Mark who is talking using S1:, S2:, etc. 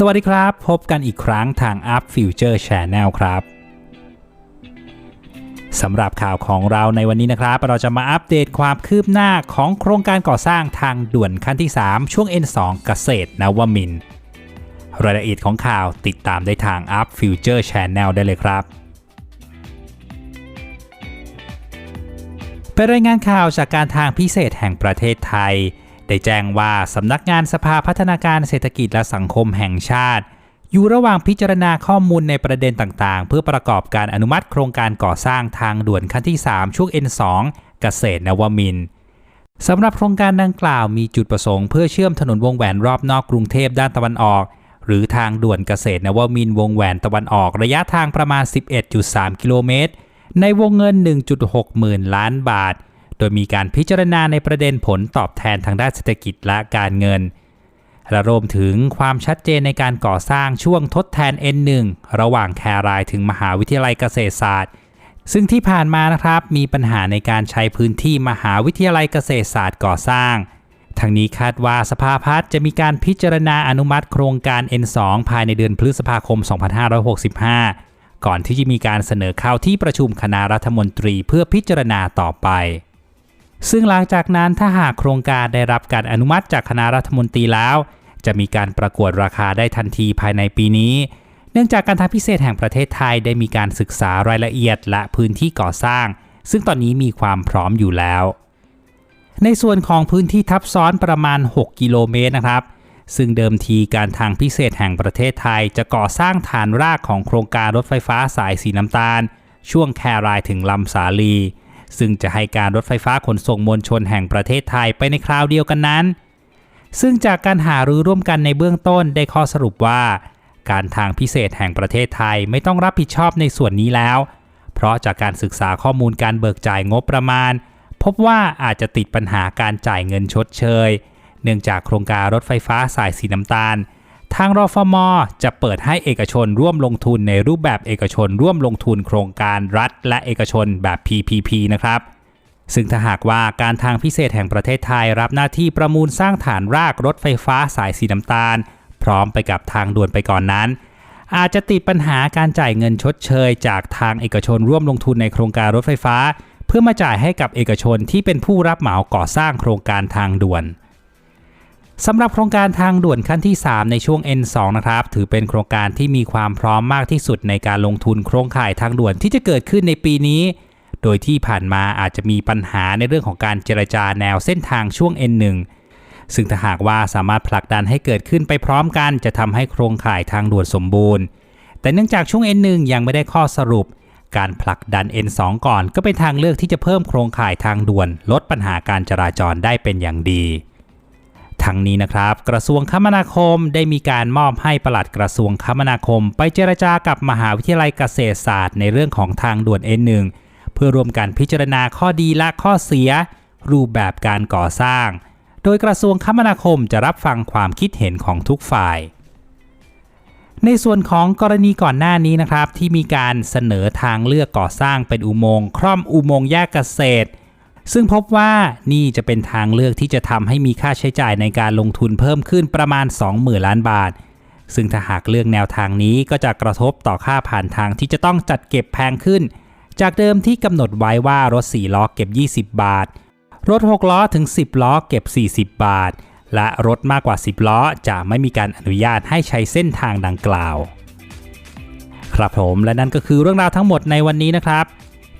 S1: สวัสดีครับ พบกันอีกครั้งทาง Up Future Channel ครับสำหรับข่าวของเราในวันนี้นะครับ เราจะมาอัปเดตความคืบหน้าของโครงการก่อสร้างทางด่วนขั้นที่ 3 ช่วง N2 เกษตรนวมินทร์รายละเอียดของข่าวติดตามได้ทาง Up Future Channel ได้เลยครับเป็นรายงานข่าวจากการทางพิเศษแห่งประเทศไทย ได้แจ้งว่าสำนักงานสภาพัฒนาการเศรษฐกิจและสังคมแห่งชาติ อยู่ระหว่างพิจารณาข้อมูลในประเด็นต่างๆ เพื่อประกอบการอนุมัติโครงการก่อสร้างทางด่วนขั้นที่ 3 ช่วง N2 เกษตรนวมินสำหรับโครงการดังกล่าวมีจุดประสงค์เพื่อเชื่อมถนนวงแหวนรอบนอกกรุงเทพด้านตะวันออก หรือทางด่วนเกษตรนวมินวงแหวนตะวันออกระยะทางประมาณ 11.3 กิโลเมตรในวงเงิน 1.6 หมื่นล้านบาท โดยมีการพิจารณาในประเด็นผลตอบแทนทางด้านเศรษฐกิจและการเงิน และรวมถึงความชัดเจนในการก่อสร้างช่วงทดแทน N1 ระหว่างแครายถึงมหาวิทยาลัยเกษตรศาสตร์ ซึ่งที่ผ่านมานะครับมีปัญหาในการใช้พื้นที่มหาวิทยาลัยเกษตรศาสตร์ก่อสร้างทั้งนี้คาดว่าสภาพัฒน์จะมีการพิจารณาอนุมัติโครงการ N2 ภายในเดือนพฤษภาคม 2565 ก่อนที่จะมีการเสนอเข้าที่ประชุมคณะรัฐมนตรีเพื่อพิจารณาต่อไป ซึ่งหลังจากนั้นถ้าหากโครงการได้รับการอนุมัติจากคณะรัฐมนตรีแล้ว จะมีการประกวดราคาได้ทันทีภายในปีนี้ เนื่องจากการทางพิเศษแห่งประเทศไทยได้มีการศึกษารายละเอียดและพื้นที่ก่อสร้าง ซึ่งตอนนี้มีความพร้อมอยู่แล้ว ในส่วนของพื้นที่ทับซ้อนประมาณ 6 กิโลเมตรนะครับ ซึ่งเดิมทีการทางพิเศษแห่งประเทศไทย จะก่อสร้างฐานรากของโครงการรถไฟฟ้าสายสีน้ำตาล ช่วงแครายถึงลำสาลี ซึ่งจะให้การรถไฟฟ้าขนส่งมวลชนแห่งประเทศไทยไปในคราวเดียวกันนั้น ซึ่งจากการหารือร่วมกันในเบื้องต้นได้ข้อสรุปว่า การทางพิเศษแห่งประเทศไทยไม่ต้องรับผิดชอบในส่วนนี้แล้ว เพราะจากการศึกษาข้อมูลการเบิกจ่ายงบประมาณ พบว่าอาจจะติดปัญหาการจ่ายเงินชดเชย เนื่องจากโครงการรถไฟฟ้าสายสีน้ำตาล ทางรฟมจะเปิดให้เอกชนร่วมลงทุนในรูปแบบเอกชนร่วมลงทุนโครงการรัฐ และเอกชนแบบ PPP นะครับ ซึ่งถ้าหากว่าการทางพิเศษแห่งประเทศไทยรับหน้าที่ประมูลสร้างฐานรากรถไฟฟ้าสายสีน้ำตาล พร้อมไปกับทางด่วนไปก่อนนั้น อาจจะติดปัญหาการจ่ายเงินชดเชย จากทางเอกชนร่วมลงทุนในโครงการรถไฟฟ้า เพื่อมาจ่ายให้กับเอกชนที่เป็นผู้รับเหมาก่อสร้างโครงการทางด่วน สำหรับโครงการทางด่วนขั้นที่ 3 ในช่วง N2 นะครับ ถือเป็นโครงการที่มีความพร้อมมากที่สุดในการลงทุนโครงข่ายทางด่วนที่จะเกิดขึ้นในปีนี้ โดยที่ผ่านมาอาจจะมีปัญหาในเรื่องของการเจรจาแนวเส้นทางช่วง N1 ซึ่งถ้าหากว่าสามารถผลักดันให้เกิดขึ้นไปพร้อมกัน จะทำให้โครงข่ายทางด่วนสมบูรณ์ แต่เนื่องจากช่วง N1 ยังไม่ได้ข้อสรุป การผลักดัน N2 ก่อน ก็เป็นทางเลือกที่จะเพิ่มโครงข่ายทางด่วน ลดปัญหาการจราจรได้เป็นอย่างดี ทั้งนี้นะครับ กระทรวงคมนาคมได้มีการมอบให้ปลัดกระทรวงคมนาคม ไปเจรจากับมหาวิทยาลัยเกษตรศาสตร์ในเรื่องของทางด่วน N1 เพื่อรวมกันพิจารณาข้อดีและข้อเสีย รูปแบบการก่อสร้าง โดยกระทรวงคมนาคมจะรับฟังความคิดเห็นของทุกฝ่าย ในส่วนของกรณีก่อนหน้านี้นะครับ ที่มีการเสนอทางเลือกก่อสร้างเป็นอุโมงค์คร่อมอุโมงค์แยกเกษตร ซึ่งพบว่านี่จะเป็นทางเลือกที่จะทำให้มีค่าใช้จ่ายในการลงทุนเพิ่มขึ้นประมาณ 20,000 ล้านบาท ซึ่งถ้าหากเลือกแนวทางนี้ก็จะกระทบต่อค่าผ่านทางที่จะต้องจัดเก็บแพงขึ้น จากเดิมที่กำหนดไว้ว่ารถ 4 ล้อเก็บ 20 บาท รถ 6 ล้อถึง 10 ล้อเก็บ 40 บาท และรถมากกว่า 10 ล้อจะไม่มีการอนุญาตให้ใช้เส้นทางดังกล่าว ครับผมและนั่นก็คือเรื่องราวทั้งหมดในวันนี้นะครับ